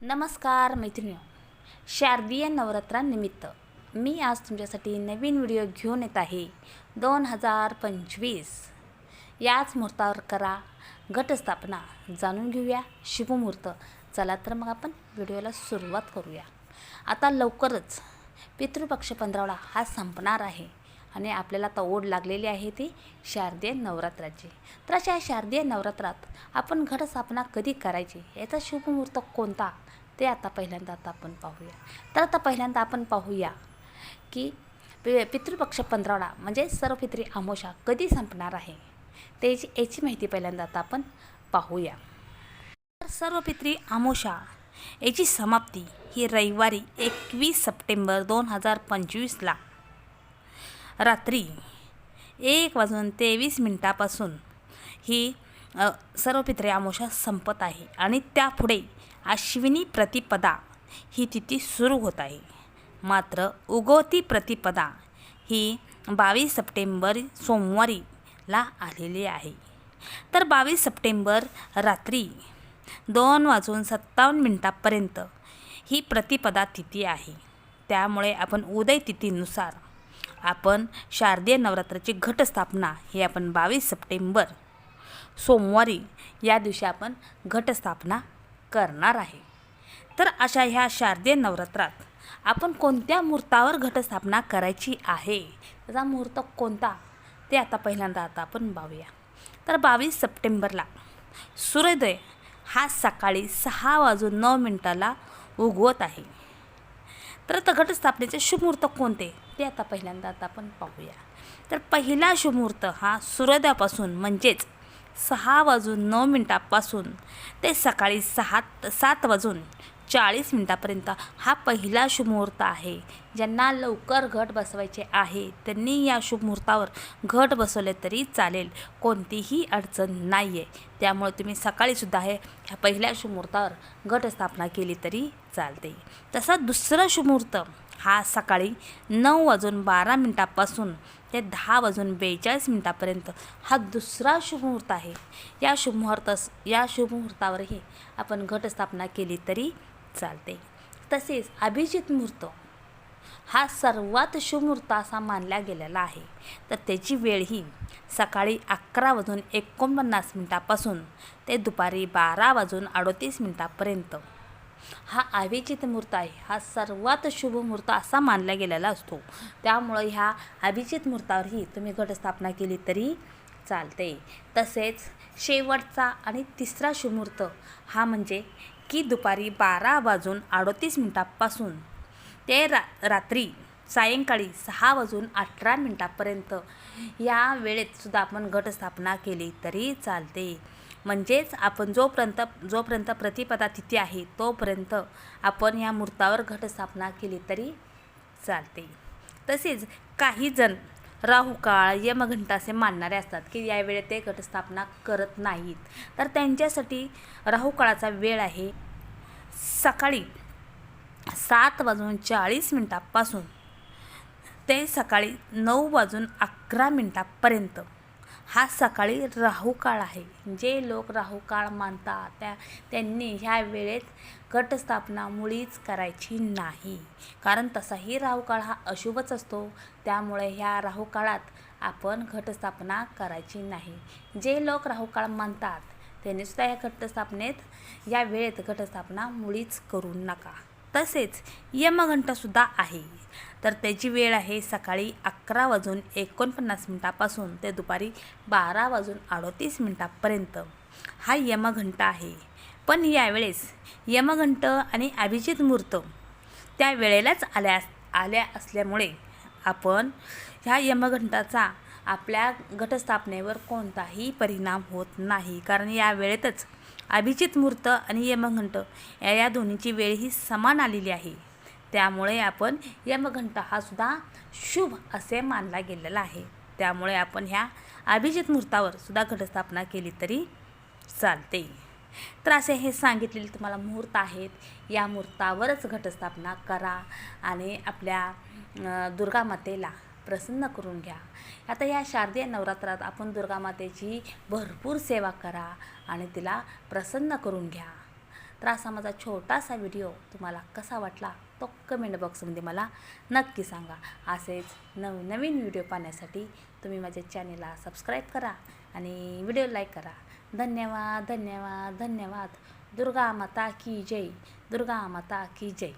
नमस्कार मैत्रिणी शारदीय नवरात्रानिमित्त मी आज तुमच्यासाठी नवीन व्हिडिओ घेऊन येत आहे. दोन हजार पंचवीस. याच मुहूर्तावर करा घटस्थापना जाणून घेऊया शुभमुहूर्त चला तर मग आपण व्हिडिओला सुरुवात करूया. आता लवकरच पितृपक्ष पंधरावडा हा संपणार आहे. आणि आपल्याला आता ओढ लागलेली आहे ती शारदीय नवरात्राची. तर अशा शारदीय नवरात्रात आपण घटस्थापना कधी करायची? याचा शुभमुहूर्त कोणता? ते आता पहिल्यांदा आता आपण पाहूया. तर आता पहिल्यांदा आपण पाहूया की पि पितृपक्ष पंधरावडा म्हणजे सर्व पितृ अमोशा कधी संपणार आहे? त्याची याची माहिती पहिल्यांदा आता आपण पाहूया. तर सर्व पितृ अमोशा याची समाप्ती ही रविवारी एकवीस सप्टेंबर दोन हजार पंचवीसला रात्री एक वाजून तेवीस मिनटापासून ही सर्व पित्रे अमावस्या संपत आहे आणि त्यापुढे अश्विनी प्रतिपदा ही तिथी सुरू होत आहे. मात्र उगवती प्रतिपदा ही बावीस सप्टेंबर सोमवारीला आलेली आहे. तर बावीस सप्टेंबर रात्री दोन वाजून सत्तावन्न मिनटापर्यंत ही प्रतिपदा तिथी आहे. त्यामुळे आपण उदय तिथीनुसार आपण शारदीय नवरात्राची घटस्थापना ही आपण बावीस सप्टेंबर सोमवारी या दिवशी आपण घटस्थापना करणार आहे. तर अशा ह्या शारदीय नवरात्रात आपण कोणत्या मुहूर्तावर घटस्थापना करायची आहे? त्याचा मुहूर्त कोणता? ते आता पहिल्यांदा आता आपण पाहूया. तर बावीस सप्टेंबरला सूर्योदय हा सकाळी सहा वाजून नऊ मिनटाला उगवत आहे. तर आता घटस्थापनेचे शुभमुहूर्त कोणते? ते आता पहिल्यांदा आता आपण पाहूया. तर पहिला शुभमुहूर्त हा सूर्योदयापासून म्हणजेच सहा वाजून नऊ मिनटापासून ते सकाळी सहा सात वाजून चाळीस मिनटापर्यंत हा पहिला शुभमुहूर्त आहे. ज्यांना लवकर घट बसवायचे आहे त्यांनी या शुभमुहूर्तावर घट बसवले तरी चालेल. कोणतीही अडचण नाही आहे त्यामुळे तुम्ही सकाळीसुद्धा हे ह्या पहिल्या शुभमुहूर्तावर घटस्थापना केली तरी चालते. तसा दुसरा शुभमुहूर्त हा सकाळी नऊ वाजून बारा मिनटापासून ते दहा वाजून बेचाळीस मिनटापर्यंत हा दुसरा शुभमुहूर्त आहे. या शुभमुहूर्त या शुभमुहूर्तावरही आपण घटस्थापना केली तरी चालते. तसेच अभिजित मुहूर्त हा सर्वात शुभमुहूर्त असा मानला गेलेला आहे. तर त्याची वेळ ही सकाळी अकरा वाजून एकोणपन्नास मिनटापासून ते दुपारी बारा वाजून अडोतीस मिनटापर्यंत. हा अभिजित मुहूर्त आहे. हा सर्वात शुभ मुहूर्त असा मानला गेलेला असतो. त्यामुळं ह्या अभिजित मुहूर्तावरही तुम्ही घटस्थापना केली तरी चालते. तसेच शेवटचा आणि तिसरा शुभमुहूर्त हा म्हणजे की दुपारी बारा वाजून अडोतीस मिनटापासून. ते रा रात्री सायंकाळी सहा वाजून अठरा मिनटापर्यंत. या वेळेत सुद्धा आपण घटस्थापना केली तरी चालते. म्हणजेच आपण जोपर्यंत जोपर्यंत प्रतिपदा तिथी आहे तोपर्यंत आपण या मुहूर्तावर घटस्थापना केली तरी चालते. तसेच काही जण राहुकाळ यमघंट असे मानणारे असतात की यावेळेत ते घटस्थापना करत नाहीत. तर त्यांच्यासाठी राहुकाळाचा वेळ आहे सकाळी सात वाजून चाळीस मिनटापासून ते सकाळी नऊ वाजून अकरा मिनटापर्यंत. हा सकाळी राहुकाळ आहे. जे लोक राहुकाळ मानतात त्या त्यांनी ह्या वेळेत घटस्थापना मुळीच करायची नाही. कारण तसाही राहुकाळ हा अशुभच असतो. त्यामुळे ह्या राहुकाळात आपण घटस्थापना करायची नाही. जे लोक राहुकाळ मानतात त्यांनीसुद्धा या घटस्थापनेत या वेळेत घटस्थापना मुळीच करू नका. तसेच यमघंटसुद्धा आहे. तर त्याची वेळ आहे सकाळी अकरा वाजून एकोणपन्नास मिनटापासून ते दुपारी बारा वाजून अडोतीस मिनटापर्यंत. हा यमघंट आहे. पण यावेळेस यमघंट आणि अभिजित मूर्त त्या वेळेलाच आल्या आल्या असल्यामुळे आपण ह्या यमघंटाचा आपल्या घटस्थापनेवर कोणताही परिणाम होत नाही. कारण या वेळेतच अभिजित मुहूर्त आणि यमघंट या या दोन्हीची वेळ ही समान आलेली आहे. त्यामुळे आपण यमघंट हा सुद्धा शुभ असे मानला गेलेला आहे. त्यामुळे आपण ह्या अभिजित मुहूर्तावर सुद्धा घटस्थापना केली तरी चालते. तर असे हे सांगितलेले तुम्हाला मुहूर्त आहेत. या मुहूर्तावरच घटस्थापना करा आणि आपल्या दुर्गामातेला प्रसन्न करून घ्या. आता या शारदीय नवरात्रात आपण दुर्गा मातेची भरपूर सेवा करा आणि तिला प्रसन्न करून घ्या. तर असा माझा छोटासा व्हिडिओ तुम्हाला कसा वाटला तो कमेंट बॉक्समध्ये मला नक्की सांगा. असेच नवनवीन नवीन व्हिडिओ पाहण्यासाठी तुम्ही माझ्या चॅनेलला सबस्क्राईब करा आणि व्हिडिओ लाईक करा. धन्यवाद धन्यवाद धन्यवाद. दुर्गा माता की जय दुर्गा माता की जय.